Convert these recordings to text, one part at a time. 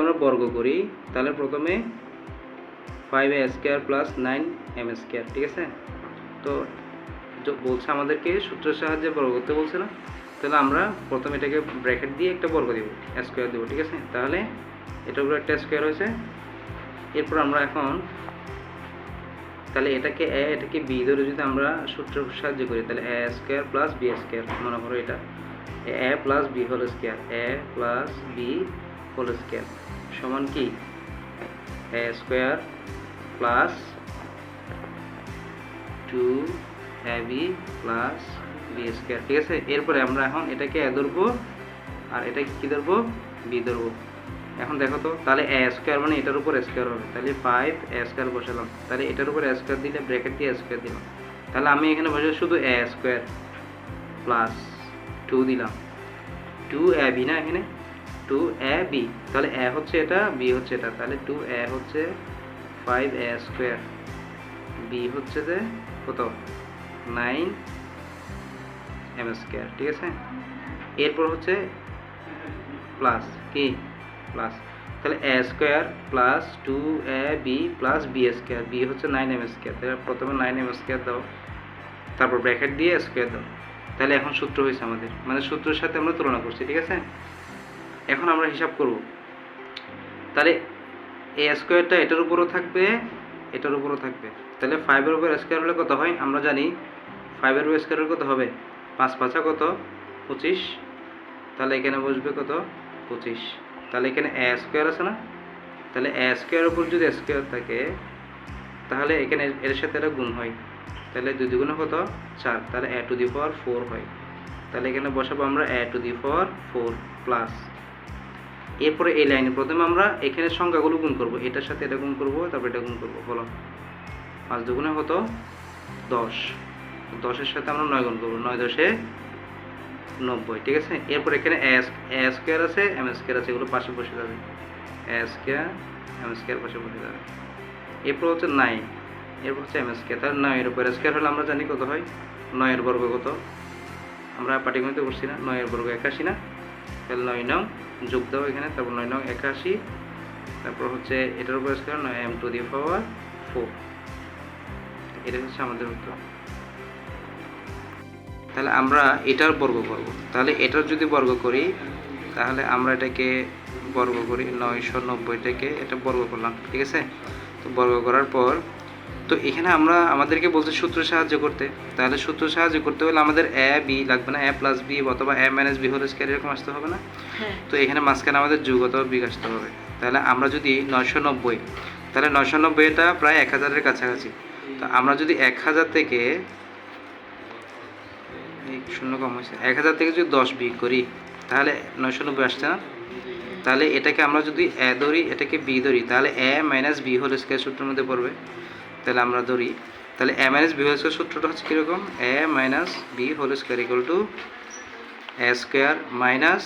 আমরা বর্গ করি, তাহলে প্রথমে five A square plus nine M square ঠিক আছে? তো বলছে আমাদেরকে সূত্রের সাহায্যে বর্গ করতে বলছে না? তাহলে আমরা প্রথমে এটাকে ব্র্যাকেট দিয়ে একটা বর্গ দিব স্কোয়ার দেবো, ঠিক আছে? তাহলে এটার উপরে একটা স্কোয়ার হয়েছে এরপর আমরা এখন, তাহলে এটাকে এ এটাকে বি ধরে যদি আমরা সূত্রের সাহায্য করি, তাহলে A square plus B square মনে করো এটা। A plus B whole square A plus B whole square সমান কি? A square plus two A B plus B square ঠিক আছে? এরপরে আমরা এখন এটাকে এ ধরবো, আর এটাকে কী ধরবো? বি ধরবো। এখন দেখো তো, তাহলে এ স্কোয়ার মানে এটার উপর স্কোয়ার হবে। তাহলে ফাইভ এ স্কোয়ার বসালাম। তাহলে এটার উপর স্কোয়ার দিলে ব্র্যাকেট দিয়ে স্কোয়ার দিলাম। তাহলে আমি এখানে বসে শুধু এ স্কোয়ার প্লাস টু দিলাম। টু এ বি না এখানে? টু এ বি তাহলে এ হচ্ছে এটা বি হচ্ছে এটা। তাহলে টু এ হচ্ছে ফাইভ এ স্কোয়ার বি হচ্ছে যে কত? নাইন এম স্কোয়ার ঠিক আছে? এরপর হচ্ছে প্লাস কি? প্লাস তাহলে A square plus two A B plus B square B হচ্ছে নাইন এম স্কোয়ার তাহলে প্রথমে নাইন এম স্কোয়ার দাও। তারপর ব্র্যাকেট দিয়ে স্কোয়ার দাও। তাহলে এখন সূত্র হয়েছে আমাদের। মানে সূত্রের সাথে আমরা তুলনা করছি, ঠিক আছে? এখন আমরা হিসাব করব। তাহলে এ স্কোয়ারটা এটার উপরও থাকবে, এটার উপরও থাকবে। তাহলে ফাইভের উপর স্কোয়ার হলে কত হয়? আমরা জানি ফাইভের উপর স্কোয়ার হলে কত হবে? পাঁচ পাঁচা কত? পঁচিশ। তাহলে এখানে বসবে কত? পঁচিশ। তাহলে এখানে এ স্কোয়ার আছে না? তাহলে এ স্কোয়ারের উপর যদি স্কোয়ার থাকে, তাহলে এখানে এর সাথে এটা গুণ হয়। তাহলে দুই দুগুণে কত? চার। তাহলে এ টু দি পাওয়ার ফোর হয়। তাহলে এখানে বসাবো আমরা A to the power four plus এরপরে এই লাইনে প্রথমে আমরা এখানে সংখ্যাগুলো গুণ করব। এটার সাথে এটা গুণ করব, তারপর এটা গুণ করব। বলো। পাঁচ দুগুণে কত? দশ। দশের সাথে আমরা নয় গুণ করব। নয় দশে নব্বই, ঠিক আছে? এরপর এখানে এস এ স্কোয়ার আছে এম স্কোয়ার আছে, এগুলো পাশে বসে যাবে। এ স্কোয়ার এম স্কোয়ার পাশে বসে যাবে। এরপর হচ্ছে নাইন এরপর হচ্ছে এম স্কোয়ার তাহলে নয়ের উপর স্কোয়ার হলে আমরা জানি কত হয়? নয়ের বর্গ কত? আমরা পাটিগণিতে করছি না, নয়ের বর্গ একাশি না। তাহলে নয় নং যোগ দাও এখানে, তারপর নয় নয় একাশি, তারপর হচ্ছে এটার উপর স্কোয়ার নয় M to the power four. এটা হচ্ছে আমাদের উত্তর। তাহলে আমরা এটার বর্গ করব। তাহলে এটার যদি বর্গ করি, তাহলে আমরা এটাকে বর্গ করি নয়শো নব্বইটাকে এটা বর্গ করলাম, ঠিক আছে? তো বর্গ করার পর তো এখানে আমরা আমাদেরকে বলছে সূত্র সাহায্য করতে। তাহলে সূত্র সাহায্য করতে হলে আমাদের এ বি লাগবে না। এ প্লাস বি অথবা A minus B whole square এরকম আসতে হবে না? হ্যাঁ। তো এখানে মাঝখানে আমাদের যুগ অথবা বিগ আসতে হবে। তাহলে আমরা যদি নয়শো নব্বই তাহলে নয়শো নব্বইটা প্রায় এক হাজারের কাছাকাছি। তো আমরা যদি এক হাজার থেকে শূন্য কম হয়েছে এক হাজার থেকে যদি দশ বিগ করি তাহলে নয়শো নব্বই আসছে না? তাহলে এটাকে আমরা যদি এ ধরি এটাকে বি ধরি তাহলে A minus B whole square সূত্রের মধ্যে পড়বে। তাহলে আমরা ধরি, তাহলে এ মাইনাস বি হোল সূত্রটা হচ্ছে কীরকম? A minus B whole square equal to A square minus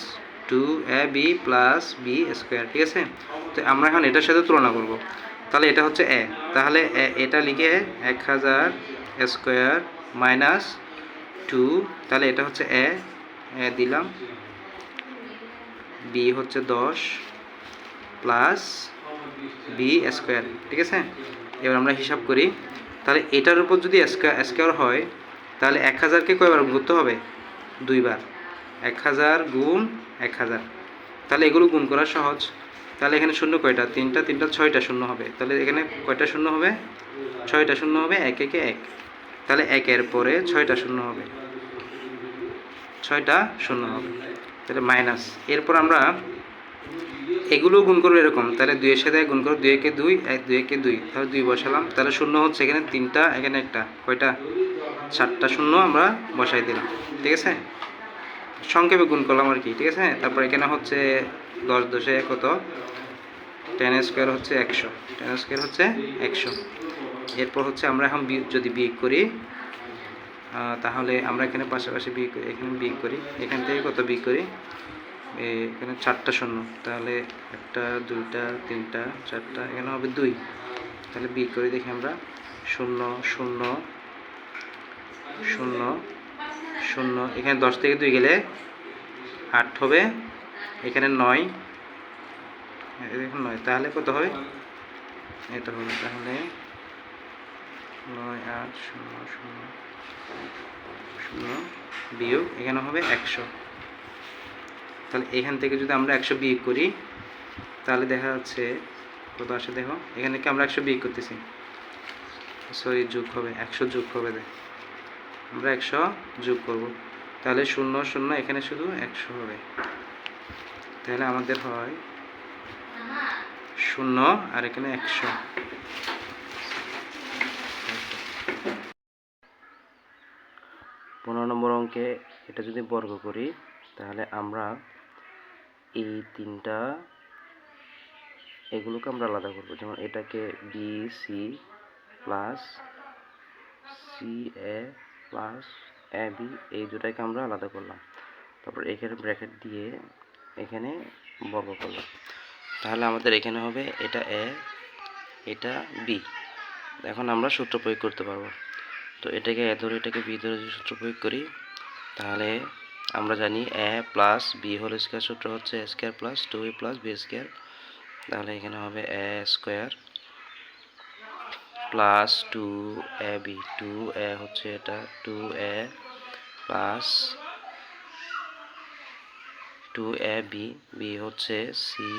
two A B plus B square ঠিক আছে? তো আমরা এখন এটার সাথে তুলনা করব। তাহলে এটা হচ্ছে এ তাহলে এটা লিখে এক হাজার স্কোয়ার মাইনাস টু তাহলে এটা হচ্ছে এ এ দিলাম বি হচ্ছে দশ প্লাস বি স্কোয়ার ঠিক আছে? এবার আমরা হিসাব করি, তাহলে এটার উপর যদি স্কোয়ার হয়, তাহলে এক হাজারকে কয়বার গুণ করতে হবে? দুইবার। এক হাজার গুণ এক হাজার। তাহলে এগুলো গুণ করা সহজ। তাহলে এখানে শূন্য কয়টা? তিনটা তিনটা, ছয়টা শূন্য হবে। তাহলে এখানে কয়টা শূন্য হবে? ছয়টা শূন্য হবে, এক, একে এক। তাহলে একের পরে ছয়টা শূন্য হবে। ছয়টা শূন্য হবে। তাহলে মাইনাস। এরপর আমরা এগুলো গুণ করব এরকম। তাহলে দুইয়ের সাথে গুণ করো, দুই একে দুই, এক, দুই একে দুই। তাহলে দুই বসালাম। তাহলে শূন্য হচ্ছে এখানে তিনটা, এখানে একটা। কয়টা? সাতটা শূন্য আমরা বসাই দিলাম। ঠিক আছে? সংক্ষেপে গুণ করলাম আর কি, ঠিক আছে? তারপর এখানে হচ্ছে দশ দশে কত? টেন স্কোয়ার হচ্ছে একশো। টেন স্কোয়ার হচ্ছে একশো। এরপর হচ্ছে আমরা এখন যদি বিয়োগ করি তাহলে আমরা এখানে পাশাপাশি বিয়োগ করি, এখানে বিয়োগ করি। এখান থেকে কত বিয়োগ করি? এখানে চারটা শূন্য। তাহলে একটা, দুইটা, তিনটা, চারটা, এখানে হবে দুই। তাহলে বি করে দেখি আমরা। শূন্য শূন্য শূন্য শূন্য। এখানে দশ থেকে দুই গেলে আট হবে। এখানে নয়। দেখুন নয়। তাহলে কত হবে? এটা হবে তাহলে নয়, আট, শূন্য শূন্য শূন্য বিয়োগ। এখানে হবে একশো। তাহলে এখান থেকে যদি আমরা একশো বিয়োগ করি, তাহলে দেখা যাচ্ছে, কত আসে দেখো, এখানে কি আমরা একশো বিয়োগ করতেছি? সরি যোগ হবে, একশো যোগ হবে আমরা একশো যোগ করব। তাহলে শূন্য শূন্য, এখানে শুধু একশো হবে। তাহলে আমাদের হয় শূন্য আর এখানে একশো। পনেরো নম্বর অঙ্কে এটা যদি বর্গ করি, তাহলে আমরা এই তিনটা, এগুলোকে আমরা আলাদা করব। যেমন এটাকে B C plus C A plus A B এই দুটাকে আমরা আলাদা করলাম। তারপর এখানে ব্র্যাকেট দিয়ে এখানে বর্গ করলাম। তাহলে আমাদের এখানে হবে এটা এ এটা বি এখন আমরা সূত্র প্রয়োগ করতে পারব। তো এটাকে এ ধরে এটাকে বি ধরে যদি সূত্র প্রয়োগ করি, তাহলে আমরা জানি A plus B whole square সূত্র হচ্ছে square plus two A plus B square তাহলে এখানে হবে A square plus two A B two A হচ্ছে এটা two A plus two A B B হচ্ছে C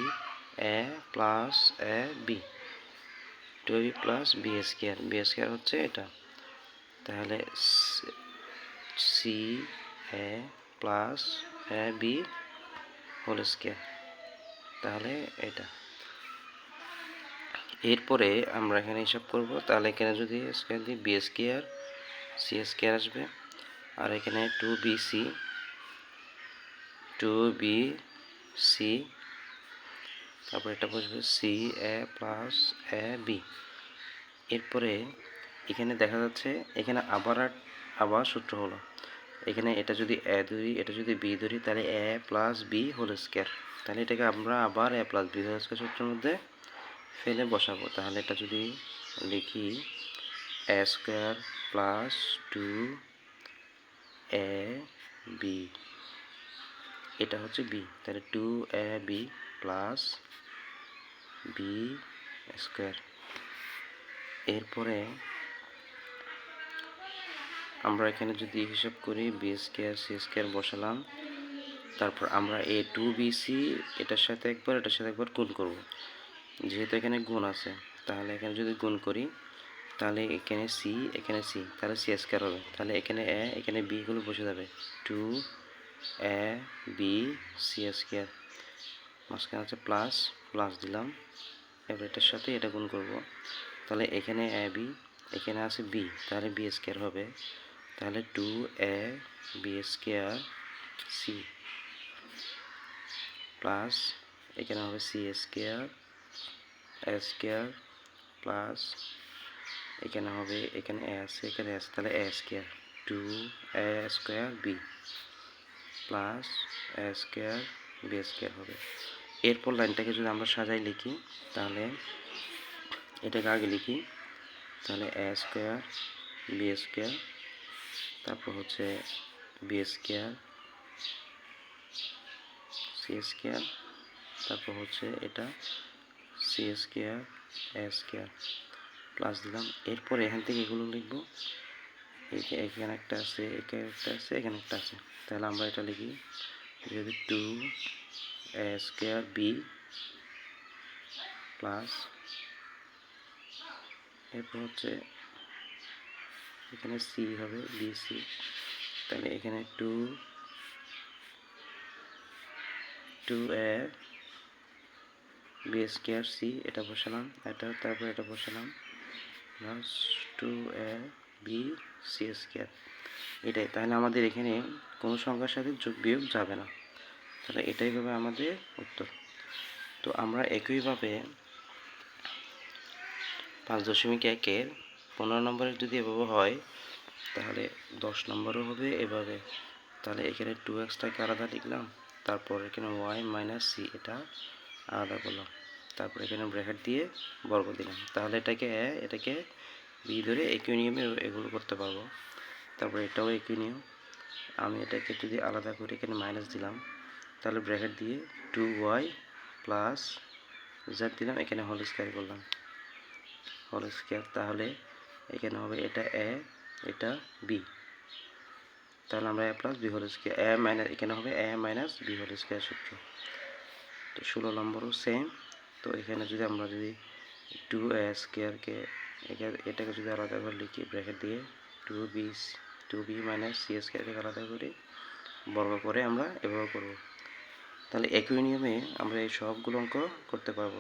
A plus A B two B plus B square B square হচ্ছে এটা। তাহলে C A plus A B whole square তাহলে এটা। এরপরে আমরা এখানে হিসাব করব। তাহলে এখানে যদি স্কোয়ার দিই বি স্কোয়ার সি স্কোয়ার আসবে। আর এখানে two B C two B C তারপর এটা বসবে C A plus A B এরপরে এখানে দেখা যাচ্ছে, এখানে আবার আবার সূত্র হলো। এখানে এটা যদি এ ধরি এটা যদি বি ধরি, তাহলে A plus B whole square তাহলে এটাকে আমরা আবার A plus B whole square সূত্রের মধ্যে ফেলে বসাবো। তাহলে এটা যদি লিখি A square plus two A B এটা হচ্ছে বি তাহলে two A B plus B square এরপরে আমরা এখানে যদি হিসাব করি বি স্কোয়ার সি স্কোয়ার বসালাম। তারপর আমরা এ টু বি সি এটার সাথে একবার, এটার সাথে একবার গুণ করব। যেহেতু এখানে গুণ আছে, তাহলে এখানে যদি গুণ করি, তাহলে এখানে সি এখানে সি তাহলে সি স্কোয়ার হবে। তাহলে এখানে এ এখানে বি গুলো বসে যাবে। Two A B C square মাঝখানে আছে প্লাস প্লাস দিলাম। এবার এটার সাথে এটা গুণ করব। তাহলে এখানে এ বি এখানে আছে বি তাহলে বি স্কোয়ার হবে। তাহলে two A B square C plus এখানে হবে C square, A square plus এখানে হবে, এখানে এ আছে, এখানে আছে, তাহলে A square. Two A square B plus A square B square হবে। এরপর লাইনটাকে যদি আমরা সাজাই লিখি, তাহলে এটাকে আগে লিখি, তাহলে এ স্কোয়ার বি স্কোয়ার তারপর হচ্ছে বি স্কোয়ার সি স্কোয়ার তারপর হচ্ছে এটা C square A square plus দিলাম। এরপর এখান থেকে এগুলো লিখব। এখা- এখানে একটা আছে, এখানে একটা আছে, এখানে একটা আছে। তাহলে আমরা এটা লিখি। যদি টু স্কোয়ার বি প্লাস এরপর হচ্ছে এখানে সি হবে বি সি তাহলে এখানে two two A B square C এটা বসালাম, এটা তারপর এটা বসালাম plus two A B C square এটাই, তাহলে আমাদের এখানে কোনো সংখ্যার সাথে যোগ বিয়োগ যাবে না। তাহলে এটাই হবে আমাদের উত্তর। তো আমরা একইভাবে পাঁচ দশমিক একের পনেরো নম্বরের যদি এভাবে হয়, তাহলে দশ নম্বরও হবে এভাবে। তাহলে এখানে টু এক্সটাকে আলাদা লিখলাম, তারপর এখানে ওয়াই মাইনাস সি এটা আলাদা করলাম। তারপর এখানে ব্র্যাকেট দিয়ে বর্গ দিলাম। তাহলে এটাকে এ এটাকে বি ধরে একই এগুলো করতে পারব। তারপর এটাও একই আমি এটাকে যদি আলাদা করে এখানে মাইনাস দিলাম, তাহলে ব্র্যাকেট দিয়ে টু ওয়াই প্লাস জেড দিলাম, এখানে হোল স্কোয়ার করলাম। হোল স্কোয়ার তাহলে এখানে হবে এটা এ এটা বি তাহলে আমরা A plus B whole square A minus এখানে হবে A minus B whole square সূত্র। তো ষোলো নম্বরও সেম তো এখানে যদি আমরা যদি টু এ স্কোয়ারকে এটাকে যদি আলাদা করে লিখি ব্র্যাকেট দিয়ে two B two B minus C স্কোয়ারকে আলাদা করে বর্গ করে আমরা এভাবে করব। তাহলে একই নিয়মে আমরা এই সবগুলো অঙ্ক করতে পারব।